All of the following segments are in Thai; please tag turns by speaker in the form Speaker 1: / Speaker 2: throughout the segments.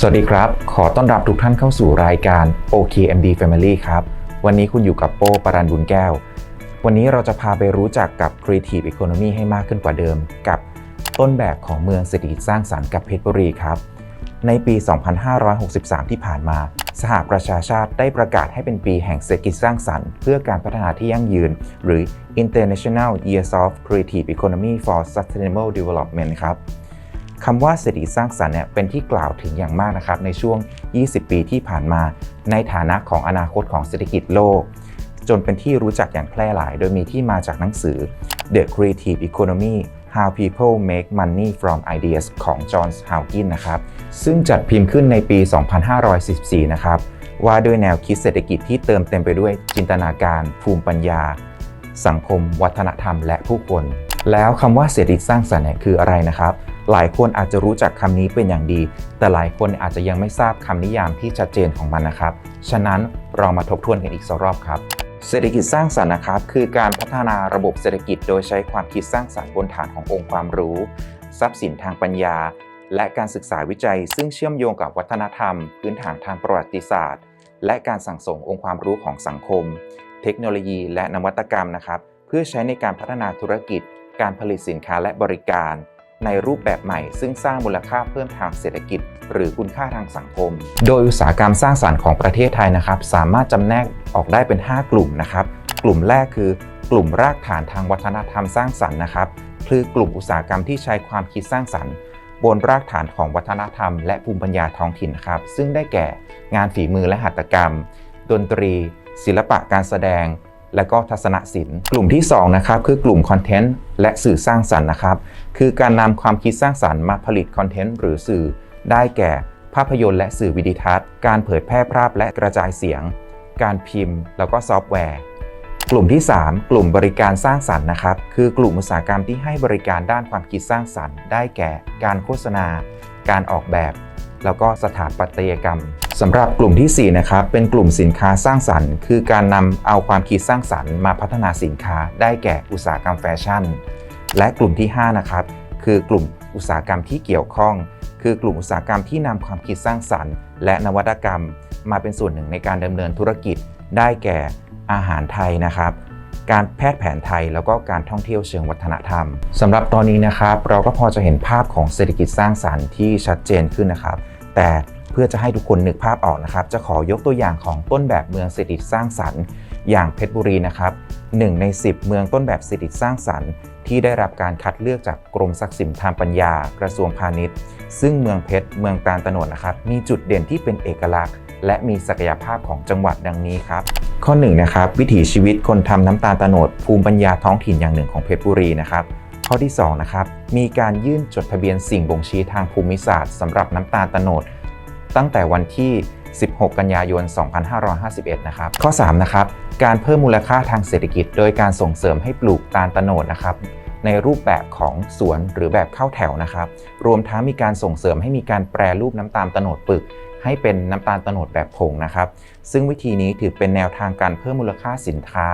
Speaker 1: สวัสดีครับ ขอต้อนรับทุกท่านเข้าสู่รายการ OKMD Family ครับ วันนี้คุณอยู่กับโป้ปรันบุญแก้ว วันนี้เราจะพาไปรู้จักกับ Creative Economy ให้มากขึ้นกว่าเดิม กับต้นแบบของเมืองเศรษฐกิจสร้างสรรค์กับเพชรบุรีครับ ในปี 2563 ที่ผ่านมา สหประชาชาติได้ประกาศให้เป็นปีแห่งเศรษฐกิจสร้างสรรค์ เพื่อการพัฒนาที่ยั่งยืน หรือ International Years of Creative Economy for Sustainable Development ครับ คำว่าเศรษฐกิจสร้างสรรค์เนี่ยเป็นที่กล่าวถึงอย่างมากนะครับในช่วง 20 ปีที่ผ่านมา ในฐานะของอนาคตของเศรษฐกิจโลก จนเป็นที่รู้จักอย่างแพร่หลาย โดยมีที่มาจากหนังสือ The Creative Economy How People Make Money from Ideas ของ John Hawkins นะครับ ซึ่งจัดพิมพ์ขึ้นในปี 2514นะครับ ว่าด้วยแนวคิดเศรษฐกิจที่เติมเต็มไปด้วยจินตนาการ ภูมิปัญญา สังคม วัฒนธรรม และผู้คน แล้วคำว่าเศรษฐกิจสร้างสรรค์คืออะไรนะครับ หลายคนอาจจะรู้จักคำนี้เป็นอย่างดี แต่หลายคนอาจจะยังไม่ทราบคำนิยามที่ชัดเจนของมันนะครับ ฉะนั้นเรามาทบทวนกันอีกสักรอบครับ เศรษฐกิจสร้างสรรค์นะครับ คือการพัฒนาระบบเศรษฐกิจโดยใช้ความคิดสร้างสรรค์บนฐานขององค์ความรู้ ทรัพย์สินทางปัญญา และการศึกษาวิจัย ซึ่งเชื่อมโยงกับวัฒนธรรม พื้นฐานทางประวัติศาสตร์ และการสั่งสมองค์ความรู้ของสังคม เทคโนโลยี และนวัตกรรมนะครับ เพื่อใช้ในการพัฒนาธุรกิจ การผลิตสินค้าและบริการ ในรูปแบบใหม่ ซึ่งสร้างมูลค่าเพิ่มทางเศรษฐกิจ หรือคุณค่าทางสังคม โดยอุตสาหกรรมสร้างสรรค์ของประเทศไทยนะครับ สามารถจำแนกออกได้เป็น 5 กลุ่มนะครับ กลุ่มแรกคือกลุ่มรากฐานทางวัฒนธรรมสร้างสรรค์นะครับคือกลุ่มอุตสาหกรรมที่ใช้ความคิดสร้างสรรค์ บนรากฐานของวัฒนธรรม และภูมิปัญญาท้องถิ่นครับ ซึ่งได้แก่งานฝีมือและหัตถกรรม ดนตรี ศิลปะการแสดง และก็ทัศนศิลป์ กลุ่มที่2นะครับคือกลุ่มคอนเทนต์และสื่อสร้างสรรค์นะครับคือการนำความคิดสร้างสรรค์มาผลิตคอนเทนต์หรือสื่อ ได้แก่ภาพยนตร์และสื่อวิดีทัศน์ การเผยแพร่ภาพและกระจายเสียง การพิมพ์ แล้วก็ซอฟต์แวร์ กลุ่มที่ 3 กลุ่มบริการสร้างสรรค์นะครับคือกลุ่มอุตสาหกรรมที่ให้บริการด้านความคิดสร้างสรรค์ ได้แก่ การโฆษณา การออกแบบ แล้วก็สถาปัตยกรรมสำหรับกลุ่มที่ 4 นะครับ เป็นกลุ่มสินค้าสร้างสรรค์ คือการนำเอาความคิดสร้างสรรค์มาพัฒนาสินค้าได้แก่อุตสาหกรรมแฟชั่น และกลุ่มที่ 5 นะครับ คือกลุ่มอุตสาหกรรมที่เกี่ยวข้อง คือกลุ่มอุตสาหกรรมที่นำความคิดสร้างสรรค์ และนวัตกรรม มาเป็นส่วนหนึ่งในการดำเนินธุรกิจ ได้แก่อาหารไทยนะครับ การแพทย์แผนไทยแล้วก็การท่องเที่ยวเชิงวัฒนธรรมสำหรับตอนนี้นะครับ เราก็พอจะเห็นภาพของเศรษฐกิจสร้างสรรค์ที่ชัดเจนขึ้นนะครับ แต่เพื่อจะให้ทุกคนนึกภาพออกนะครับ จะขอยกตัวอย่างของต้นแบบเมืองเศรษฐกิจสร้างสรรค์ อย่างเพชรบุรีนะครับหนึ่งใน 10 เมืองต้นแบบเศรษฐกิจสร้างสรรค์ที่ได้รับการคัดเลือกจากกรมทรัพย์สินทางปัญญา กระทรวงพาณิชย์ ซึ่งเมืองเพชรเมืองตาลตะโนดนะครับ มีจุดเด่นที่เป็นเอกลักษณ์ และมีศักยภาพของจังหวัดดังนี้ครับ ข้อ1นงนะครับวิถีชีวิตคนทำน้ำตาลตะโนดภูมิปัญญาท้องถิ่นอย่างหนึ่งของเพชรบุรีนะครับ ข้อที่2นะครับมีการยื่นจดทะเบียนสิ่งบ่งชี้ทางภูมิศาสตร์สำหรับน้ำตาลตะโนด ตั้งแต่วันที่ 16 กันยายน 2551 นะครับ ข้อ3นะครับการเพิ่มมูลค่าทางเศรษฐกิจ โดยการส่งเสริมให้ปลูกตาลตะโนดนะครับในรูปแบบของสวนหรือแบบเข้าแถวนะครับ รวมทั้งมีการส่งเสริมให้มีการแปรรูปน้ำตาลตะโนดปึก ให้เป็นน้ำตาลตะโนดแบบผงนะครับ ซึ่งวิธีนี้ถือเป็นแนวทางการเพิ่มมูลค่าสินค้า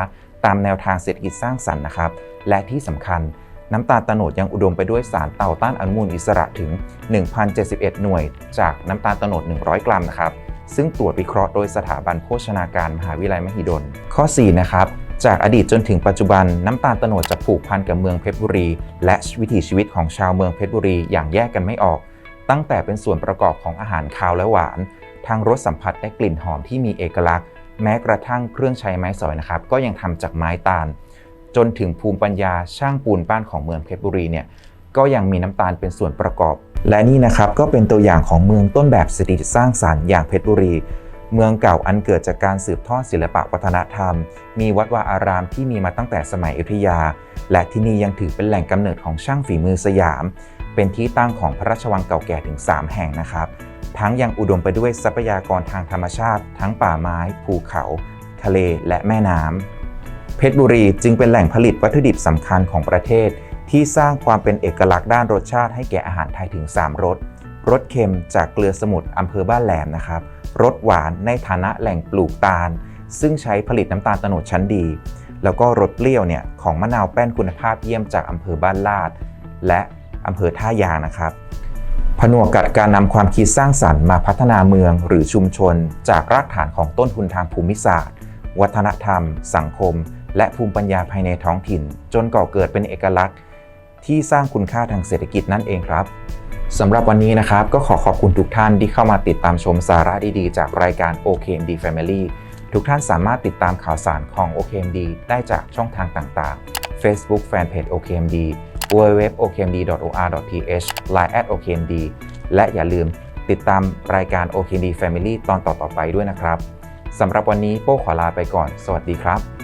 Speaker 1: ตามแนวทางเศรษฐกิจสร้างสรรค์นะครับ และที่สำคัญ น้ำตาลตะโนดยังอุดมไปด้วยสารเต่าต้านอนุมูลอิสระถึง 1,071 หน่วย จากน้ำตาลตะโนด 100 กรัมนะครับซึ่งตรวจวิเคราะห์โดยสถาบันโภชนาการมหาวิทยาลัยมหิดล ข้อ 4 นะครับ จากอดีตจนถึงปัจจุบันน้ำตาลตโนดจะผูกพันกับเมืองเพชรบุรี และวิถีชีวิตของชาวเมืองเพชรบุรีอย่างแยกกันไม่ออก ตั้งแต่เป็นส่วนประกอบของอาหารคาวและหวาน ทางรสสัมผัสและกลิ่นหอมที่มีเอกลักษณ์ แม้กระทั่งเครื่องใช้ไม้สอยนะครับ ก็ยังทำจากไม้ตาล จนถึงภูมิปัญญาช่างปูนบ้านของเมืองเพชรบุรีเนี่ยก็ยังมีน้ำตาลเป็นส่วนประกอบ และนี่นะครับก็เป็นตัวอย่างของเมืองต้นแบบเศรษฐกิจสร้างสรรค์อย่างเพชรบุรี เมืองเก่าอันเกิดจากการสืบทอดศิลปะวัฒนธรรม มีวัดวาอารามที่มีมาตั้งแต่สมัยอยุธยา และที่นี่ยังถือเป็นแหล่งกำเนิดของช่างฝีมือสยาม เป็นที่ตั้งของพระราชวังเก่าแก่ถึง 3 แห่งนะครับ ทั้งยังอุดมไปด้วยทรัพยากรทางธรรมชาติ ทั้งป่าไม้ ภูเขา ทะเลและแม่น้ำ เพชรบุรีจึงเป็นแหล่งผลิตวัตถุดิบสำคัญของประเทศ ที่สร้างความเป็นเอกลักษณ์ด้านรสชาติให้แก่อาหารไทยถึง 3รสรสเค็มจากเกลือสมุทรอำเภอบ้านแหลมนะครับรสหวานในฐานะแหล่งปลูกตาล ซึ่งใช้ผลิตน้ำตาลโตโนดชั้นดี แล้วก็รสเปรี้ยวเนี่ยของมะนาวแป้นคุณภาพเยี่ยมจากอำเภอบ้านลาด และอำเภอท่ายางนะครับพผนวกกับการนำความคิดสร้างสรรค์มาพัฒนาเมืองหรือชุมชน จากรากฐานของต้นทุนทางภูมิศาสตร์ วัฒนธรรม สังคม และภูมิปัญญาภายในท้องถิ่น จนก่อเกิดเป็นเอกลักษณ์ ที่สร้างคุณค่าทางเศรษฐกิจนั่นเองครับสำหรับวันนี้นะครับก็ขอขอบคุณทุกท่านที่เข้ามาติดตามชมสาระดีๆ จากรายการ OKMD Family ทุกท่านสามารถติดตามข่าวสารของ OKMD ได้จากช่องทางต่างๆ Facebook Fanpage OKMD www.okmd.or.th Line at OKMD และอย่าลืมติดตามรายการ OKMD Family ตอนต่อๆไปด้วยนะครับ สำหรับวันนี้โป้ขอลาไปก่อน สวัสดีครับ